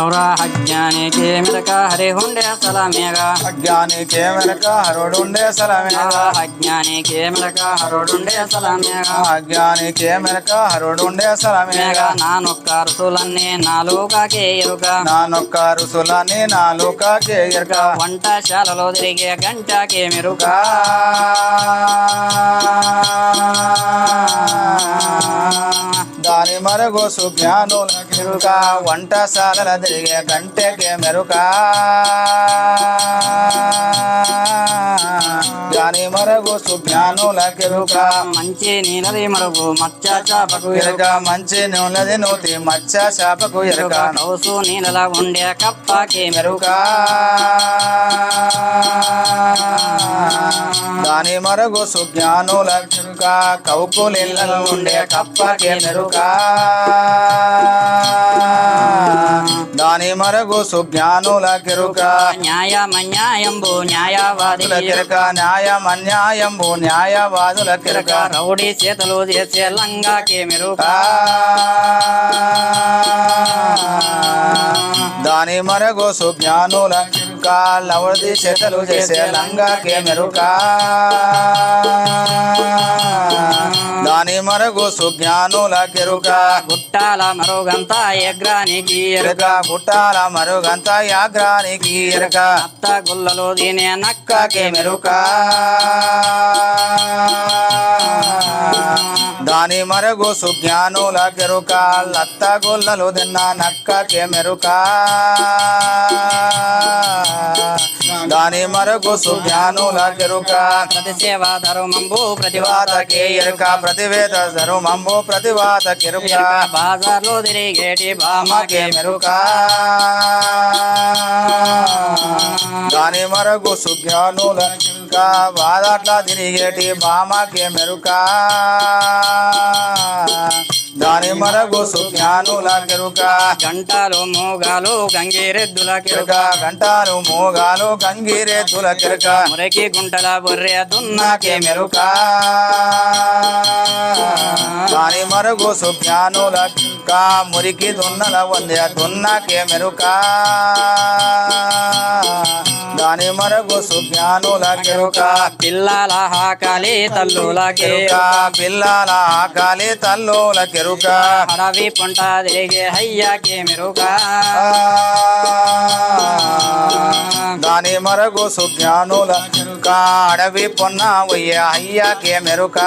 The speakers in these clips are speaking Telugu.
ಅವರಾ ಅಜ್ಞಾನಿ ಕೇ ಮೆರಕ ಹರಿ ಹುಂಡೆ ಸಲಾಮ್ಯಾಗ ಅಜ್ಞಾನಿ ಕೇ ಮೆರಕ ಹರಡುಂಡೆ ಸಲಾಮ್ಯಾಗ ಅಜ್ಞಾನಿ ಕೇ ಮೆರಕ ಹರಡುಂಡೆ ಸಲಾಮ್ಯಾಗ ಅಜ್ಞಾನಿ ಕೇ ಮೆರಕ ಹರಡುಂಡೆ ಸಲಾಮ್ಯಾಗ ನಾನೊಕ್ಕ ಋಸುಲನ್ನೇ ನಾಲೂಕಾಕೆ ಇರುಗ ನಾನೊಕ್ಕ ಋಸುಲನ್ನೇ ನಾಲೂಕಾಕೆ ಇರುಗ ಒಂಟ ಶಾಲಲು ತಿರಿಗೆ ಗಂಟಾಕೆ ಮೆರುಗ దాని మరగోసు జ్ఞానులకి కిరుక వంటశాలల తిరిగే గంటెకే మెరుక. దాని మరుగు సుజ్ఞానుల కిరుక. మంచి నీలది మరుగు మచ్చ చాపకు ఎరుక. మంచి నూనెది నూతి మచ్చ శాపకు ఎరుక. కౌసు నీళ్ళ ఉండే కప్పకే మెరుక. దాని మరుగు సుజ్ఞానుల కిరుక కౌకులిళ్ళలో ఉండే కప్పకే మెరుక. దాని మరుగు సుజ్ఞానుల కిరుక. న్యాయమన్యాయంబు న్యాయవాది. వాదుల కిరక న్యాయం అన్యాయంబు న్యాయవాదుల కిరక. రౌడీ చేతలు చేసే లంగాకే మెరుక. దాని మరగు సుజ్ఞానుల కిరుక లవడి చేతలు చేసే లంగాకే మెరుక. దాని మరగు సుజ్ఞానుల కిరుక. గుట్టాల మరుగంతా ఎగ్రానికి ఎరుక. గుట్టాల మరుగంత యాగ్రానికి ఎరక. అత్త గుల్లలు దీనే నక్కకే కాకే మెరుక మెరుక. దాని మరగు సుజ్ఞానుల గెరుక లత్త గొల్లలు తిన్న నక్కకే మెరుక దాని మరగు సుజ్ఞానుల కెరుక ప్రతి సేవ ధర్మంబు ప్రతివాత ఎరుక ప్రతివేద ధర్మంబు ప్రతివాత కెరుక. బాజార్లో తిరిగేటి బామకే మాకే మెరుక. దాని మరగు సుజ్ఞానుల వాదాట్ల తిరిగేటి బామాకే మెరుక. దాని మరగు సుజ్ఞానుల కెరుక. గంటలు మూగాలు గంగిరెద్దుల కెరుక. గంటాలు మోగాలు గంగిరేతుల కెరుక. మురికి గుంటల బొర్రె దున్నాకే నాకే మెరుక. దాని మరుగు సుజ్ఞానుల కింక మురికి దున్నల వందే దున్నకే మెరుక. దాని మరుగు సుజ్ఞానుల కెరుక పిల్లల హాకాలి తల్లులకే కెరుక పిల్లల ఆకలి తల్లుల కెరుక అడవి పుంట తిరిగే హయ్యాకే మెరుక దాని మరుగు సుజ్ఞానుల కెరుక అడవి పొన్న అయ్యకే మెరుక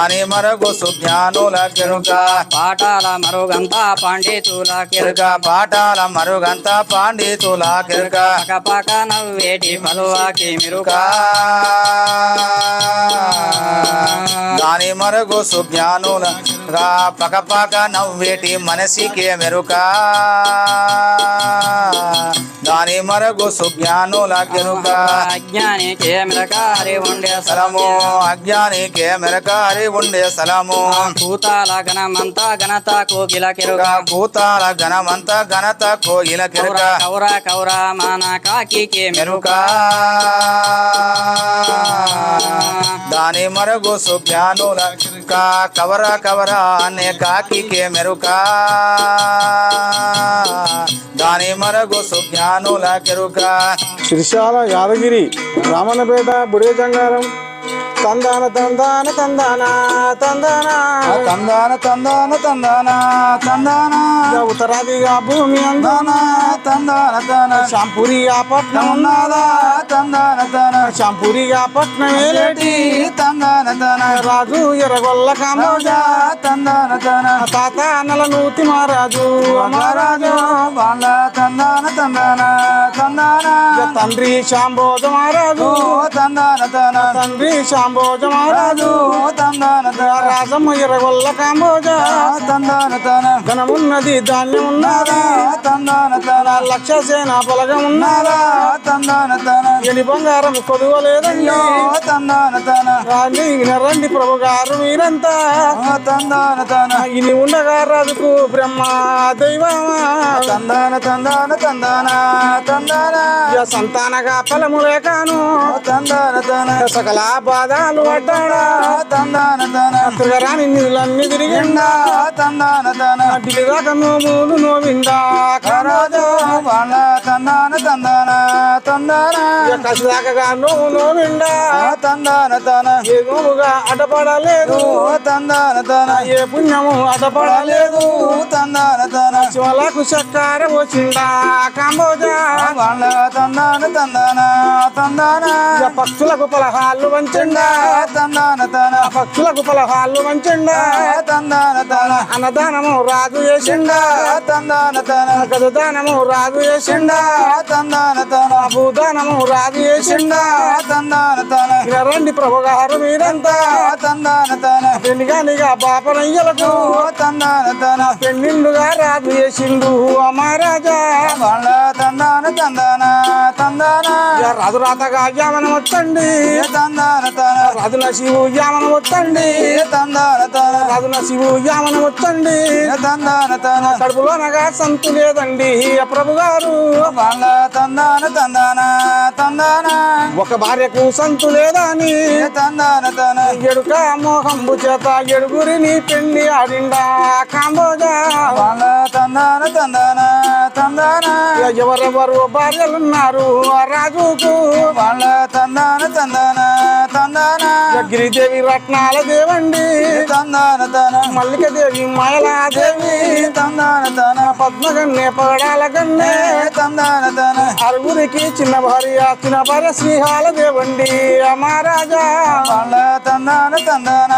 దాని మరుగు సుజ్ఞానుల కెరుక. పాటాల మరుగంతా పండితుల కిరుక. పాటాల మరుగంత పాండితుల కెరుక. పక నవ్వేటి పలువాకి మెరుక. దాని మరుగు సుజ్ఞానుల పక పక నవ్వేటి మనసికే మెరుక. దాని మరుగు సుజ్ఞానుల కెరుక అజ్ఞానికి మెరక హరి ఉండే స్థలము సలము. అజ్ఞానికే మెరక హరి ఉండే స్థలము భూతాల గణమంతా ఘనత కోకిల కిరుక భూతాల ఘనమంత ఘనత కౌర కెరుక కౌర కౌర మాన కాకి మెరుక. దాని మరుగు సుజ్ఞానుల కెరుక కవర కవర అనే కాకికే మెరుక. దాని మనకు సుజ్ఞానుల కిరుక. శ్రీశాల యాదగిరి రామన్నపేట బుడిగజంగారం తందాన తందాన తందాన తందాన. తందాన తందాన తందాన తందాన. ఉత్తరాదిగా భూమి అందాన తందాన తన శాంపురిగా పట్నం ఉన్నదా? తందాన తన శాంపురిగా పట్నం ఏలేటి? తందాన తన రాజు ఎర్రగొల్ల కామోజ తందాన తన తాత నల నూతి మహారాజు. మహారాజు వాళ్ళ తందాన తందాన తందాన. తండ్రి శాంబోజ మహారాజు. తందాన తన తండ్రి శాంభోజ మహారాజు. తందాన కాంబోజ తన. ధనమున్నది ధాన్యం ఉన్నది తందాన తన. లక్ష సేన బలగం ఉన్నదా తందాన తన. ఎని బంగారం కొదువలేదండి తందాన తన. రాండి రండి ప్రభు గారు మీరంతా. తందాన తన. ఇని ఉండగా రాజుకు బ్రహ్మ దైవమా. తందాన తందాన తందాన తందాన సంతానగా ఫలము లేకాను తందాన తన. సకల బాధలు పడ్డాడా. తందాన తిరగరాని నిధులన్నీ తిరిగిండా తందాన తన ఢిల్లీ దాకా నోములు నోవిండా రాజు వాళ్ళ తందాన తందాన? తందాన కసి దాకా నోము నోవిండా తందాన తన ఏ నోముగా అడ్డపడలేదు తందాన తన ఏ పుణ్యము అడ్డపడలేదు తందాన తన శివలకు చక్కార వచ్చిండా కాంబోజా వాళ్ళ తందాన? తందాన పక్షులకు పలహాళ్ళు వంచండా తందాన తన తందాన తన అన్నదానము రాజు చేసిండా. తందాన తన గజదానము రాజు చేసిండా. తందాన తన భూదానము రాజు చేసిండా. తందాన తన ఇక రండి ప్రభు గారు మీరంతా తందాన తన పెళ్ళిగానిగా బాపనయ్యలకు తందాన తన రాజు చేసిండు. అమహారాజా వాళ్ళ తందాన తందాన. తందాన ఇక రాజు రాతగా యామనం వచ్చండి తందాన తన రాజు నశివు యామనం వచ్చండి తందాన తన రాజు నశివు యామనం వచ్చండి తందాన తన కడుపులోనగా సంతు లేదండి. ప్రభు గారు. తందాన తందాన తందాన? ఒక భార్యకు సంతు లేదని. తందాన తన ఎడుక మోహంబు చేత ఎడుగురిని పెళ్ళి ఆడిండా కాంబోజా. తందాన తందాన తందాన? ఎవరెవరు భార్యలున్నారు? ఆ రాజుకు వాళ్ళ తందాన తందాన తందాన. గిరిదేవి రత్నాల దేవండి. తందాన తన. మల్లికదేవి మాయలాదేవి. తందాన తన. పద్మగన్నే పగడాల గన్నే తందాన తన. అరుగురికి చిన్న భార్య చిన్న భార్య శ్రీహాల దేవండి. మహారాజా వాళ్ళ తందాన తందాన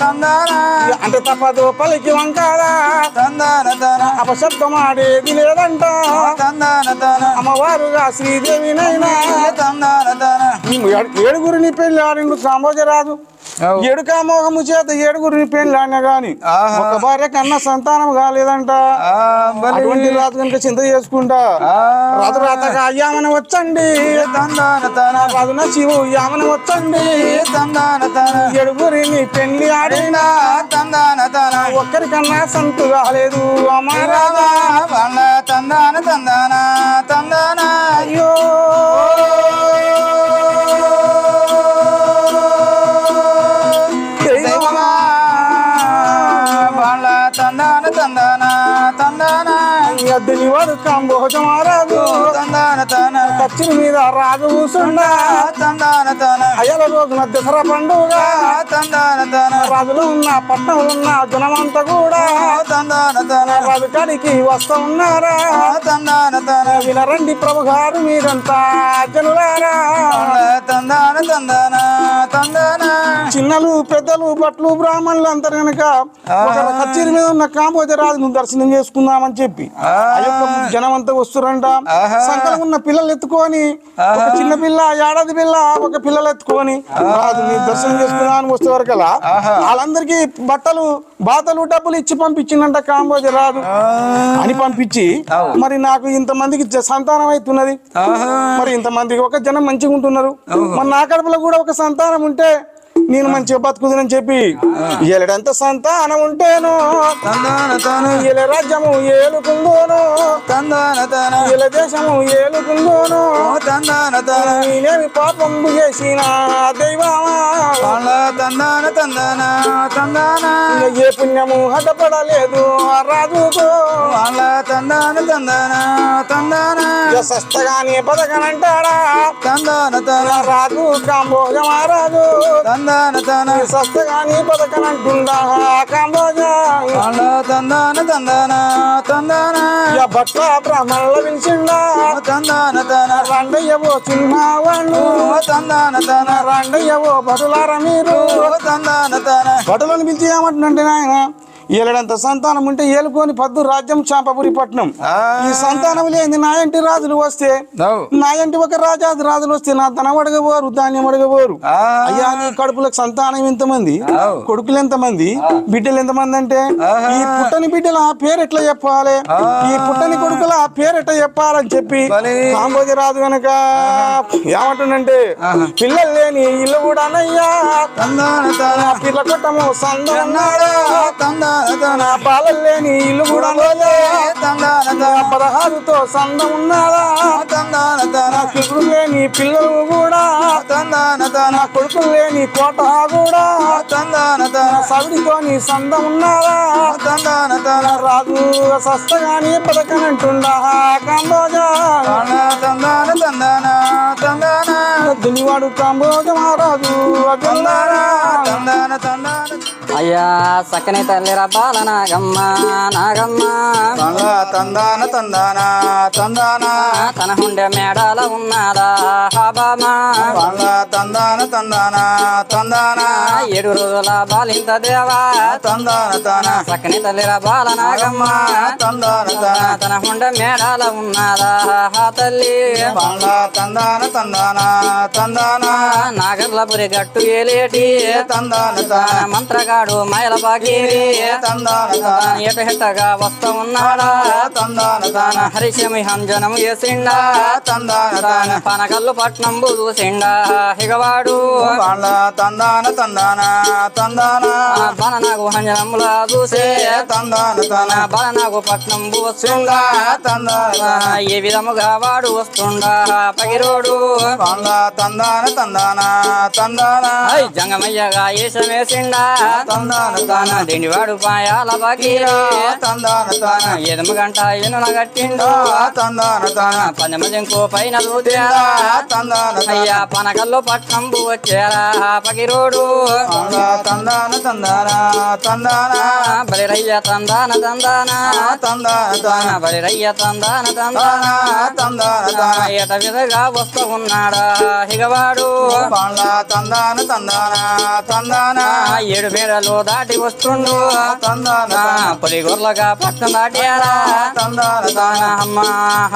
తందాన. అంటే తప్పదు పలికి వంకాల. తందాన తన. అపశబ్దం ఆడేది లేదంట. తందాన తన. అమ్మవారుగా శ్రీదేవినైనా తందాన తన ఈ ఏడు- ఏడుగురిని పెళ్ళి ఆడిండు కాంబోజరాజు ఏడు కామోహము చేత ఏడుగురిని పెళ్ళి ఆడినా గాని. ఒక భార్య కన్నా సంతానం కాలేదంట. అటువంటి రాజు కనుక చింత చేసుకుంటా రాజు రాతగా అయ్యామని వచ్చండి. తందాన తన. రాజున శివు యామని వచ్చండి. తందాన తన. ఏడుగురిని పెళ్ళి ఆడిన తందాన తన. ఒక్కరికన్నా సంతు కాలేదు. అమరాజా వాళ్ళ తందాన తందాన తందాన. మీద రాజు కూసుండా అయ్యల రోజున దసరా పండుగ. తందాన తన రాజులో ఉన్న పట్టణంలో ఉన్న జనమంతా కూడా తందాన తన రాజు కాడికి వస్తా ఉన్నారా? తందాన తన వినరండి ప్రభు గారు మీరంతా జనులారా? తందాన తందాన తందాన చిన్నలు పెద్దలు బట్లు బ్రాహ్మణులు అంతా కనుక ఒక కచేరి మీద ఉన్న కాంబోజ రాజును దర్శనం చేసుకుందామని చెప్పి జనం అంతా వస్తురంట. సంకలం ఉన్న పిల్లలు ఎత్తుకొని ఒక చిన్న పిల్ల ఏడాది పిల్ల ఒక పిల్లలు ఎత్తుకొని రాజుని దర్శనం చేసుకుందామని వస్తే వరకలా వాళ్ళందరికీ బట్టలు బాతలు డబ్బులు ఇచ్చి పంపించిందంట కాంబోజ రాజు. అని పంపించి మరి నాకు ఇంతమందికి జ- సంతానం అవుతున్నది. మరి ఇంతమందికి ఒక జనం మంచిగా ఉంటున్నారు మరి నా కడుపులో కూడా ఒక సంతానం ఉంటే నేను మంచిగా బతుకుదని చెప్పి ఏలడంత సంతానం ఉంటేను రాజ్యము ఏలుకుందోను దేశము ఏలుకుందోను నేనేమి పాపం చేసిన దైవమా? వాళ్ళ తందాన తందాన తందాన ఇక ఏ పుణ్యము హతపడలేదు వాళ్ళ తందాన తందాన తందాన సస్తగాని బతకనంటాడా తందాన తన రాజు కాంబోజ మహారాజు. తందాన తన సస్తగాని బతకనంటుండా కాంబోజ. తందాన తందాన తందాన భట్ల బ్రాహ్మణుల పిలిచిండా తందాన తన రండయ్యవో చిన్నవాళ్ళు తందాన తన రండయ్యవో భటులారా మీరు. తందాన తన భటులను పిలిచి ఏమంటున్నంటే నాయన? ఏలడంత సంతానం ఉంటే ఏలుకొని పద్దు రాజ్యం చాంపపురి పట్నం. ఈ సంతానం లేని నా ఇంటి రాజులు వస్తే. నా. ఇంటి ఒక రాజాది రాజులు వస్తే నా ధనం అడగబోరు ధాన్యం అడగబోరు. అయ్యా నీ కడుపులకు సంతానం ఎంతమంది. కొడుకులు ఎంతమంది? బిడ్డలు ఎంతమంది అంటే. ఈ పుట్టని బిడ్డల ఆ పేరు ఎట్లా చెప్పాలి? ఈ పుట్టని కొడుకుల ఆ పేరు ఎట్లా చెప్పాలని చెప్పి. కాంబోజీ రాజు గనక ఏమంటుండంటే పిల్లలు లేని ఇల్లు కూడా అన్నయ్యా పిల్ల కొట్టము సందన్నాడా నా బాలలు లేని ఇల్లు కూడా పదహారుతో సందం తందాన తన ఇప్పుడు లేని పిల్లలు కూడా? తన కొడుకులు లేని కోట కూడా? సవిడితోని సందం తన రాజు సస్తగాని పథకనంటుండా కాంబోజా? తందాన తందాన తందాన దునివాడు కాంబోజ మహారాజు తందాన. తందాన తందాన అయ్యా సక్కని తల్లి రబ్బాల నాగమ్మ. నాగమ్మ తందా తందాన తందాన తందాన తన హుండె మేడాల ఉన్నదా హాబామా తందా తందాన తందాన తందాన ఏడు రోజుల బాలింత దేవా. తందాన తన. సక్కని తల్లి రబ్బాల నాగమ్మ తందాన తన. తన హుండె మేడాల ఉన్నదా హా తల్లి. తందా తందాన తందాన తందాన నాగర్లపురి గట్టు ఏలేటి. తందాన తన. మంత్రగాడు మైల బాగేరి ఎట హెట్టగా వస్తా ఉన్నాడా? తందాన తన హరిశమి హంజనం వేసిండా తందాన తన పనకల్లు పట్నం చూసిండా? హిగవాడు వాళ్ళ తందాన తందాన తందాన బలనాగు హంజనములా చూసే తందాన తన బలనాగు పట్నం వస్తుండా? తందాన ఏ విధముగా వాడు వస్తుండా? పగిరోడు వాళ్ళ తందాన తందాన తందాన జంగమయ్యగా ఏషమేసిండా తందాన తన దిండివాడు పాయాల బకీరా తందాన తన ఎదము గంట ఎనున కట్టిండు. తందాన తన. పదమ జంకు పైన చూతేరా తందాన అయ్యా పనకల్లో పట్నం వచ్చేరా పగిరోడు తందాన తందాన తందాన. బలిరయ్య తందాన తందాన. తందాన తన బలిరయ్య తందాన తందాన. తందాన తన ఎట విధగా వస్తూ ఉన్నాడా హిగవాడు. తందాన తందాన తందాన. ఏడు మేడలు దాటి వస్తుండు. తందాన పొలి గొర్లగా పట్టం దాటారా? తందాన తన అమ్మ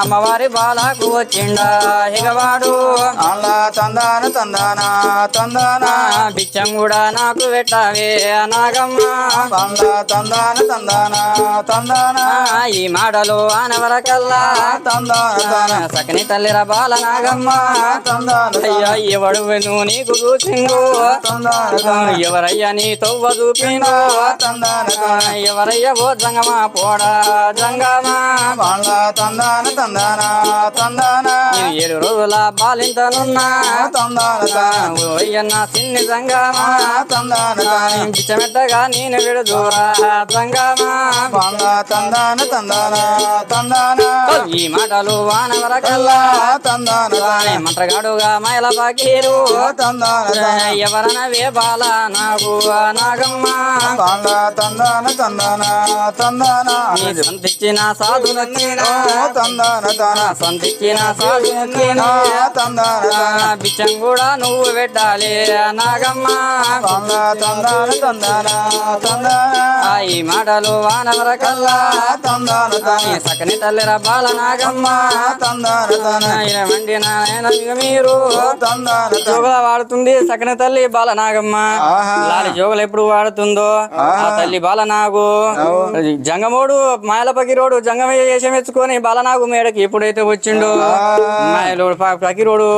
అమ్మవారి బాలకు వచ్చిండా హిగవాడు. వాళ్ళ తందాన తందాన తందాన బిచ్చం కూడా నాకు పెట్టావే నాగమ్మ తందాన తందాన తందాన ఈ మాటలు ఆనవరకల్లా. తందాన సకని తల్లిర బాల నాగమ్మ. తందాన అయ్యా ఎవడు నువ్వు నీకు ఎవరయ్యా నీ తవ్వ చూపిండు తందాన ఎవరయ్యా ఓ జంగమా పోడా? జంగమా? వాళ్ళ తందాన తందాన తందాన. ఏడు రోజుల బాలింతనున్నా. తందాన ఓయ్యన్న సిన్ని జంగమా. తందాన తన. బిచ్చమెట్టగా నేను విడుదూరా. జంగమా? వాళ్ళ తందాన తందాన తందాన. ఈ మాటలు వానవరకల్లా తందాన తన. మంత్రగాడుగా మైల బాకీరు తందాన తన. ఎవరనవే బాల నాకు ఆ నాగమ్మ వాళ్ళ తందాన తందాన తందాన. నీ సంతిచ్చిన సాధులకిన తందాన తన సంతిచ్చిన సాధులకిన తందాన తన బిచ్చం కూడా నువ్వు పెట్టాలి నాగమ్మ. వాళ్ళ తందాన తందాన తందాన. ఆ ఈ మాటలు తందాన తన నీ సకని తల్లిర బాల నాగమ్మ. తందాన తన వండి నాయన మీరు. తందాన జోగుల వాడుతుంది సకన తల్లి బాల నాగమ్మ. లాలి జోగులు ఎప్పుడు వాడుతుందో? ఆ. తల్లి బాలనాగు. జంగమోడు మాయల పకిరోడు జంగమయ్య వేషం ఎత్తుకొని బాలనాగు మేడకి ఎప్పుడైతే వచ్చిండో? మాయలోడు పకిరోడు.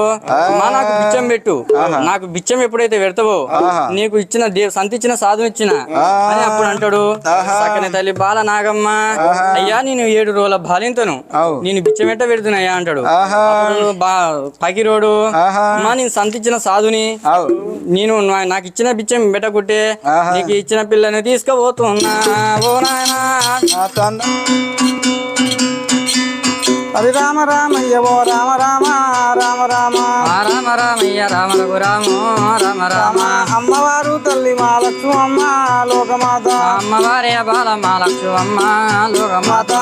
మా నాకు బిచ్చం పెట్టు. నాకు బిచ్చం ఎప్పుడైతే పెడతావో? నీకు ఇచ్చిన సంతిచ్చిన సాధు ఇచ్చిన. అని అప్పుడు అంటాడు. సకని తల్లి బాల నాగమ్మ అయ్యా నేను ఏడు రోజుల బాలింతను. నేను బిచ్చం ఎట్ట పెడుతున్నాయా అంటాడు. పకిరోడు. అమ్మా నేను సంతిచ్చిన సాధుని. నేను నాకు ఇచ్చిన బిచ్చం పెట్టకుంటే ఆహా. నీకు ఇచ్చిన పిల్లని తీసుకుపోతున్నా. ఓ నాయనా. హరి రామ రామయ్య ఓ రామ రామ. రామ రామ. రామ రామయ్య రామ రఘు రాము రామ రామ. అమ్మవారు తల్లి మా లక్ష్మమ్మ లోకమాత. అమ్మవారి బాల మా లక్ష్మమ్మ లోకమాత. మాత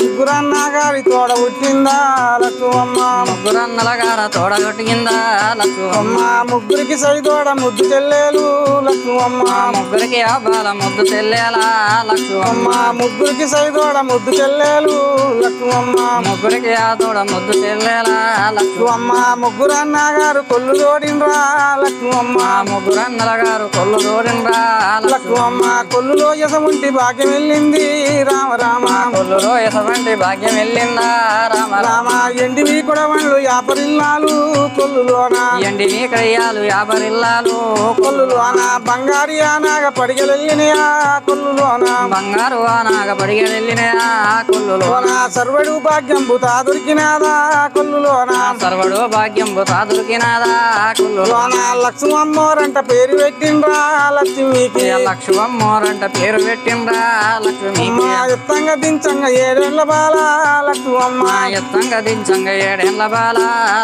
ముగ్గురన్న గారి తోడ పుట్టిందా లక్ష్మమ్మ ముగ్గురన్నల గార తోడగొట్టిందా లక్ష్మమ్మ అమ్మ ముగ్గురికి సైతోడ ముద్దు చెల్లెలు లక్ష్మమ్మ ముగ్గురికి ఆ బాల ముద్దు చెల్లేలా లక్ష్మమ్మ ముగ్గురికి సైతోడ ముద్దు చెల్లెలు లక్ష్మమ్మ ముగ్గురికి ఆ తోడ ముద్దు చెల్లేలా లక్ష్మమ్మ అమ్మ ముగ్గురన్న గారు కొల్లు తోడిండ్రా లక్ష్మమ్మ ఆ ముగ్గురన్నల గారు కొల్లు తోడిండ్రా లక్ష్మమ్మ కొల్లులో యసముంటి భాగ్యం వెళ్ళింది రామ రామ. కొల్లులో ఎటువంటి భాగ్యం వెళ్ళిందా రామ రామ. ఎండివి కూడా వాళ్ళు యాపరిల్లాలు కొల్లులోన ఎండి నీ కయ్యాలు యాభరిల్లాలు కొల్లులోన బంగారి ఆనాగ పడిగలెళ్ళినయా కొల్లులోన బంగారు ఆనాగ పడిగెళ్ళిన కొల్లులో లోన. సర్వడు భాగ్యం బుతా దొరికినాదా కొల్లులోన సర్వడు భాగ్యం బుతా దొరికినాదా కుళ్ళు లోన. లక్ష్మమ్మోరంట పేరు పెట్టిండ్రా లక్ష్మికి. లక్ష్మమ్మోరంట పేరు పెట్టిండ్రా లక్ష్మికి. ఎత్తంగా దించంగా ఏడేళ్ళ బాల లక్ష్మమ్మ. ఎత్తంగా దించంగా ఏడేళ్ళ బాల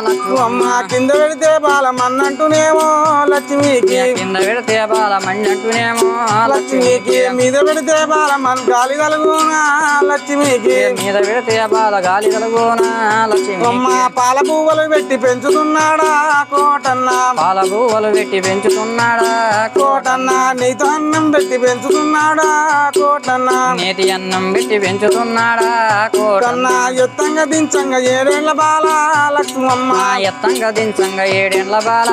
లక్ష్మమ్మ. కింద పెడితే బాలం అన్నంటూనేమో లక్ష్మికి. కింద పెడితే బాల మండంటునేమో లక్ష్మికి. మీద పెడితే బాలం అన్ గాలి కలుగునా లక్ష్మికి. మీద పెడితే బాల గాలి కలుగునా లక్ష్మి అమ్మ పాల పువ్వులు పెట్టి పెంచుతున్నాడా కోటన్న? పాల పువ్వులు పెట్టి పెంచుతున్నాడా? కోటన్న నీతో అన్నం పెట్టి పెంచుతున్నాడా కోటన్న? నేతి అన్నం పెట్టి పెంచుతున్నాడా కోట కన్న ఎత్తంగా దించంగా ఏడేళ్ళ బాల లక్ష్మమ్మ. ఎత్తంగా దించంగా ఏడేళ్ళ బాల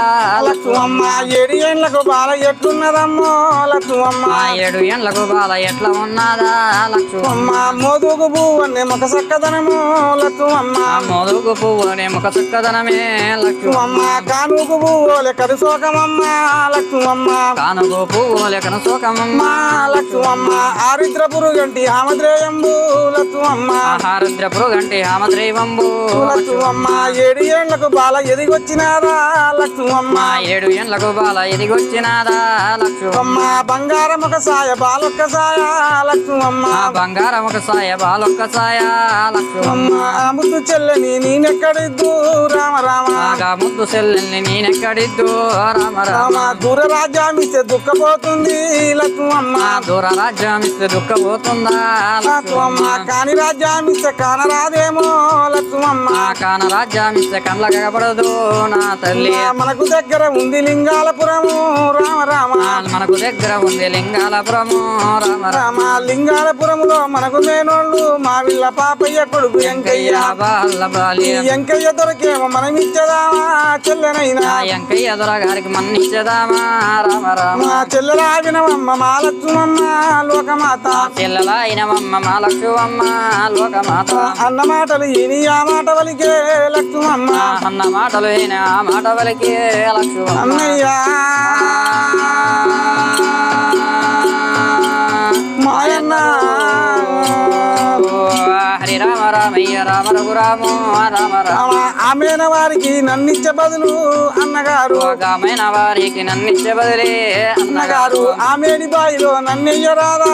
లక్ష్మమ్మ ఏడు ఏండ్లకు బాల ఎట్లున్నదమ్మో లక్ష్మమ్మ. ఏడు ఎండ్లకు బాల ఎట్లా ఉన్నదా లక్ష్మమ్మ? మోదుగు పువ్వు ముఖ సక్కదనము లక్ష్మమ్మ. మొదుగు పువ్వునే ముఖ చక్కదనమే లక్ష్మమ్మ కానుగు పువ్వులే లక్ష్మమ్మ లక్ష్మమ్మ ఆరిద్ర పురుగంటి ఆమద్రేయంబు లక్ష్మమ్మ లక్ష్మమ్మ ఏడు ఏండ్లకు బాల ఎదిగొచ్చినారా లక్ష్మమ్మ ఏడు ఎండ్లకు బాల ఎదిగొచ్చినాదా లక్ష్మమ్మ బంగారం ఒక సాయ బాలొక్క సాయ లక్ష్మమ్మ బంగారం ఒక సాయ బాలొక్క సాయ లక్ష్మమ్మ ముద్దు చెల్లని నేనెక్కడిద్దు రామ రామ. బాగా ముద్దు సెల్లెల్ని నేనెక్కడిద్దు రామ రామ. దూర రాజ్యామిస్తే దుఃఖపోతుంది. లక్ష్మమ్మ ఆ దూర రాజ్యం ఇస్తే దుఃఖపోతుందా లక్ష్మమ్మ కాని రాజ్యామిస్తే కానరాదేమో లక్ష్మమ్మ ఆ కాన రాజ్యం ఇస్తే కండ్ల కనపడదు నా తల్లి. మనకు దగ్గర ఉంది లింగాలపురము. రామ రామ. మనకు దగ్గర ఉంది లింగాలపురము. రామ రామ. రామ లింగాలపురములో మనకు మేనోళ్ళు మా విల్ల పాపయ్య కొడుకు వెంకయ్య వెంకయ్య దొరకేమో మనం ఇచ్చదామా చెల్లెనైనా దొర గారికి మన్నిచ్చదామా రామ రామ. మా చెల్లెలా వినవమ్మ మా లక్ష్మమ్మ లోకమాత. చెల్లెల అయినవమ్మ మా లక్ష్మమ్మ లోకమాత అన్న మాటలు ఈని ఆ మాట వలికే లక్ష్మమ్మ. అన్న మాటలు అయిన ఆ మాట వలకి లక్ష్మమ్మ. అన్నయ్య. మాయన్న. హరి రామ రామయ్య రామ రఘురాము రామ రామ ఆమెన వారికి నన్నిచ్చే బదులు అన్నగారు రోగమైన వారికి నన్నిచ్చే బదులే అన్నగారు ఆమెని బాయిలో నన్నెయ్యరాదా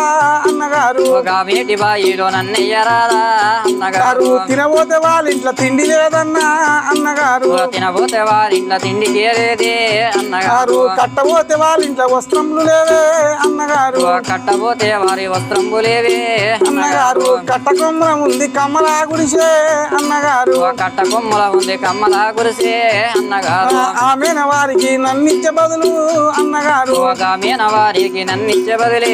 అన్నగారు ఆమెటి బాయిలో నన్నెయ్యరాదా గారు అన్నగారు తినబోతే వాళ్ళ ఇంట్లో తిండి లేదన్నా అన్నగారు తినబోతే వారి ఇంట్లో తిండి లేదే అన్నగారు కట్టబోతే వాళ్ళ ఇంట్లో వస్త్రములు లేవే అన్నగారు కట్టబోతే వారి వస్త్రములు అన్నగారు అన్నగారు కట్టకొమ్మరం ఉంది కమ్మలా గుడిసే అన్నగారు కట్ట కొమ్మల ఉంది కమ్మలా కురిసే అన్నగారు ఆమెన వారికి నన్నిచ్చే బదులు అన్నగారు ఒక మీన వారికి నన్నిచ్చే బదిలే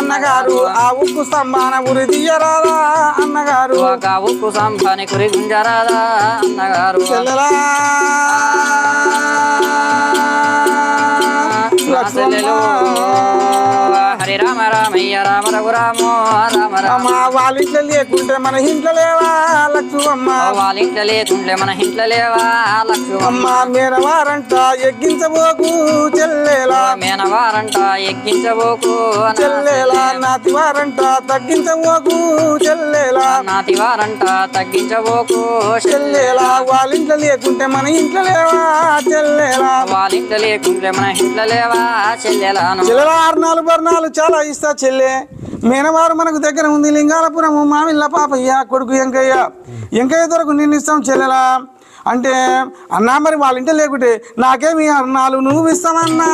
అన్నగారు ఆ ఉక్కు స్తంభాన ఉరి తీయరాదా అన్నగారు ఒక ఉప్పు సంపాని కురి గుంజరాదా అన్నగారు చెల్లెలా రామయ్య రామ రఘురాము రామ రామ అమ్మ వాళ్ళ ఇంట్లో లేకుంటే మన ఇంట్లో లేవా లక్ష్మమ్మ ఓ వాళ్ళ ఇంట్లో లేకుంటే మన ఇంట్లో లేవా లక్ష్మమ్మ అమ్మ. మీరవారంట ఎగ్గించబోకు చెల్లెలా. మేనవారంట ఎక్కించబోకు నా చెల్లెలా నాతివారంట తగ్గించబోకు చెల్లెలా. నాతి వారంట తగ్గించబోకు చెల్లెలా వాళ్ళ ఇంట్లో లేకుంటే మన ఇంట్లో లేవా చెల్లెలా. వాళ్ళ ఇంట్లో లేకుంటే మన ఇంట్లో లేవా చెల్లెలాను. చెల్లెల ఆర్నాలు బర్ణాలు చాలా ఇస్తా చెల్లె. మేనవారు మనకు దగ్గర ఉంది లింగాలపురం మామిళ్ళ పాపయ్య కొడుకు వెంకయ్య వెంకయ్య దొరకు నిన్ను ఇస్తాం చెల్లెలా. అంటే అన్నా మరి వాళ్ళ ఇంట్లో లేకుంటే నాకేమి అర్నాలు నువ్వు ఇస్తామన్నా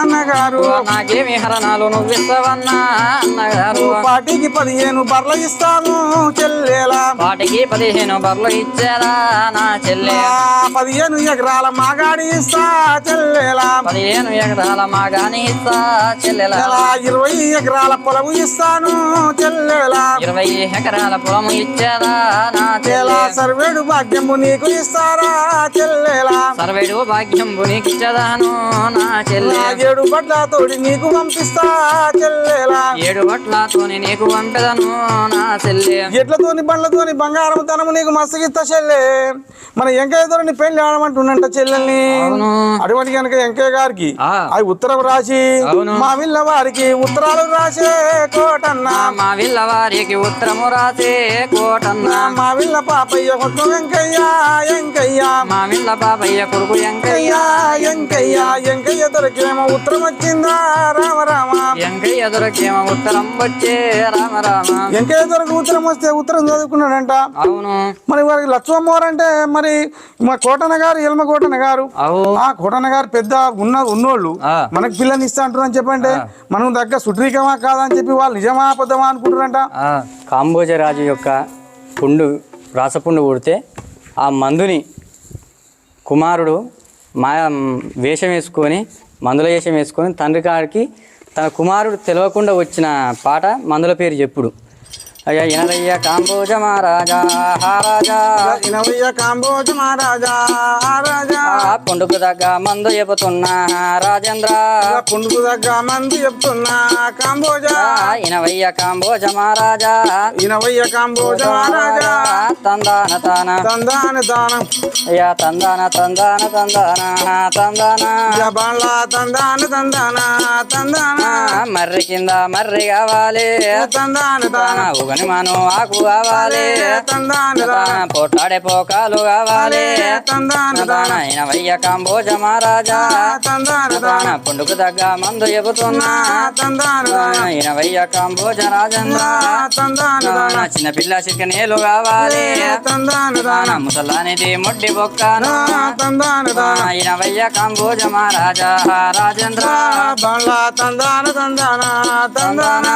అన్నగారు? నాకేమి హరణాలు నువ్విస్తావన్నా అన్నగారు? పాటికి పదిహేను బర్ల ఇస్తాము చెల్లెలా. వాటికి పదిహేను బర్లు ఇచ్చారా నా చెల్లె. పదిహేను ఎకరాల మాగాడి ఇస్తా చెల్లెలా. పదిహేను ఎకరాల మాగాని ఇస్తా చెల్లెల. ఇరవై ఎకరాల పొలము ఇస్తాను చెల్లెలా. ఇరవై ఎకరాల పొలం ఇచ్చారా నా చెల్లె. సర్వేడు భాగ్యము నీకు ఇస్తా సర్వేడు నీకిచ్చదాను నా చెల్లె ఏడు తోడి నీకు పంపిస్తా చెల్లెలా ఏడు బట్లతోని నీకు పంపెదను నా చెల్లె ఎట్లతోని బండ్లతోని బంగారం తనము నీకు మస్తగిస్తా చెల్లె మన ఎంకయ్య తోని పెళ్ళి ఆడమంటుండంట చెల్లెల్ని. అటువంటి కనుక ఎంకయ్య గారికి. అవి ఉత్తరం రాసి. మా విల్ల వారికి ఉత్తరాలు రాసే కోటన్న. మా విల్ల వారికి ఉత్తరము రాసే కోటన్న. మా విల్ల పాపయ్య కొట్టు వెంకయ్య ఎంకయ్య. మా విల్ల బాబయ్య కొడుకు ఎంకయ్య. ఎంకయ్య ఎంకయ్య దొరికేమో ఉత్తరం వచ్చిందా? రామ రామ. ఎంకయ్య దొరకేమో ఉత్తరం వచ్చే రామ రామ. ఎంకయ్య దొరికి ఉత్తరం వస్తే ఉత్తరం చదువుకున్నాడంట. అవును. మరి వారికి లక్ష్మమ్మవారు అంటే మరి మా కోటన్న గారు ఎల్మ కోటన్న గారు. ఆ కోటన్న గారు పెద్ద ఉన్న ఉన్నోళ్ళు. మనకి పిల్లని ఇస్తా అంటారు అని చెప్పంటే మనం దగ్గర సుట్రీకమా కాదా అని చెప్పి వాళ్ళు నిజమా అబద్ధమా అనుకుంటారంట కాంబోజరాజు కాంబోజ రాజు యొక్క పుండు రాసపుండు పుడితే ఆ మందుని కుమారుడు మా వేషం వేసుకొని మందుల వేషం వేసుకొని తండ్రి గారికి తన కుమారుడు తెలియకుండా వచ్చిన పాట మందుల పేరు చెప్పుడు. అయ్యా ఇనరయ్య కాంబోజ మహారాజా మహారాజా ఇనవయ్య కాంబోజ మహారాజా రాజా. పుండుకు తగ్గ మందు చెబుతున్నా రాజేంద్ర. పుండుకు దగ్గర మంది చెప్తున్నా కాంబోజ. ఇనవయ్య కాంబోజ మహారాజా. ఇనవయ్య కాంబోజ మహారాజా. తందాన తాన. తందాన దానం అయ్యా తందాన తందాన తందాన తందాన. జబాన్ల తందాన తందాన తందాన. మర్రి కింద మర్రి కావాలి. తందాన దాన ఉగని మాను ఆకు కావాలి. పోట్లాడే పోకాలు కావాలి. తందాన దాన ఇనవయ్య కాంబోజ మహారాజా. తందాన దాన పుండుకు తగ్గ మందు చెబుతున్నా తందాన దాన ఇనవయ్య కాంబోజ రాజేంద్ర. తందాన దాన చిన్న పిల్ల చిక్క నీళ్ళు కావాలి. తందాన దాన ముసలానిది ముడ్డి బొక్కను. తందాన దాన ఇనవయ్య కాంబోజ మహారాజా రాజేంద్ర. తందాన తందాన తందాన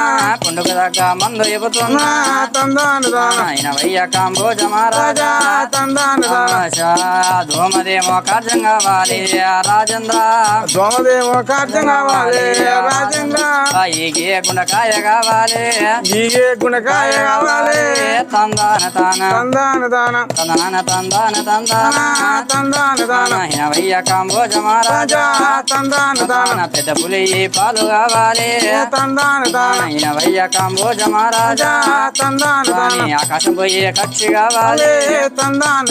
పుండుకు తగ్గ మందు చెబుతున్నా తందాన దాన ఇనవయ్య కాంబోజ మహారాజా. తందాన దాన ధూమదేమో కార్యం కావాలి రాజేంద్ర. దోమదేమో కార్యం కావాలి రాజేంద్ర. ఈగే గుండకాయ కావాలి. ఈగే గుణకాయ కావాలి. తందాన తాన. తందాన దాన తందాన తందాన తందాన. తందాన దాన ఇనవయ్య కాంబోజ మహారాజా. రాజా తందాన దాన తాన. పెద్ద పులి పాలు కావాలి. తందాన దాన ఇనవయ్య కాంబోజ మహారాజా. రాజా తందాన ఆకాశం పోయే కక్షి కావాలి. తందాన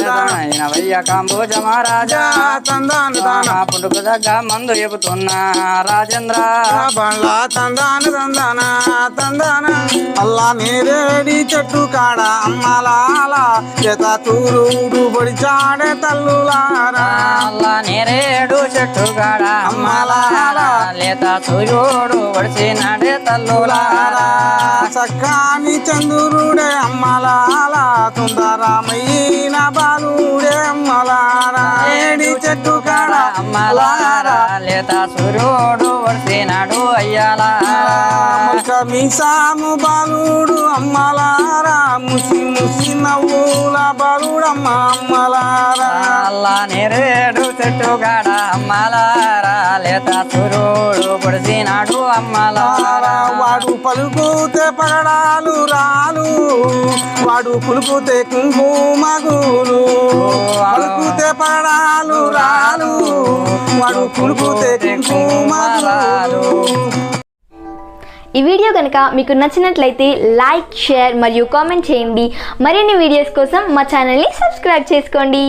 కాంబోజ మహారాజా. రాజా తందాన దాన పుట్టుకు దగ్గ మందు చెబుతున్నా రాజేంద్ర. బండ్ల తందాన తందాన తందాన. అల్లా నేరేడి చెట్టు కాడ అమ్మలాల. చేత తూరుడు పొడిచాడే తల్లులారా. అల్లా నేరేడు చెట్టు కాడ అమ్మలాల. లేత సూర్యుడు వడిసినాడే తల్లులారా. సక్కాని చంద్రుడే అమ్మలాల సుందరమైన బాలుడే అమ్మలారా. ఏడి చెట్టు కాడ అమ్మలారా లేత సూర్యుడు వడిసినాడు అయ్యాలారా. ముఖ మీసాము బాలుడు అమ్మలారా ముసి ముసి నవ్వుల బాలుడమ్మ అమ్మలారా. అల్లా నేరేడు చెట్టు కాడ అమ్మలారా లేత సూర్యుడు పొడిసినాడు అమ్మలారా. వాడు పలుకుతే పగడాలు రాలు వాడు పులుకుతే కుంకుమగులు అలుకుతే పడాలు రాలు వాడు పులుకుతే కుంకుమగులు ఈ వీడియో కనుక మీకు నచ్చినట్లయితే లైక్ షేర్ మరియు కామెంట్ చేయండి. మరిన్ని వీడియోస్ కోసం మా ఛానల్ని సబ్స్క్రైబ్ చేసుకోండి.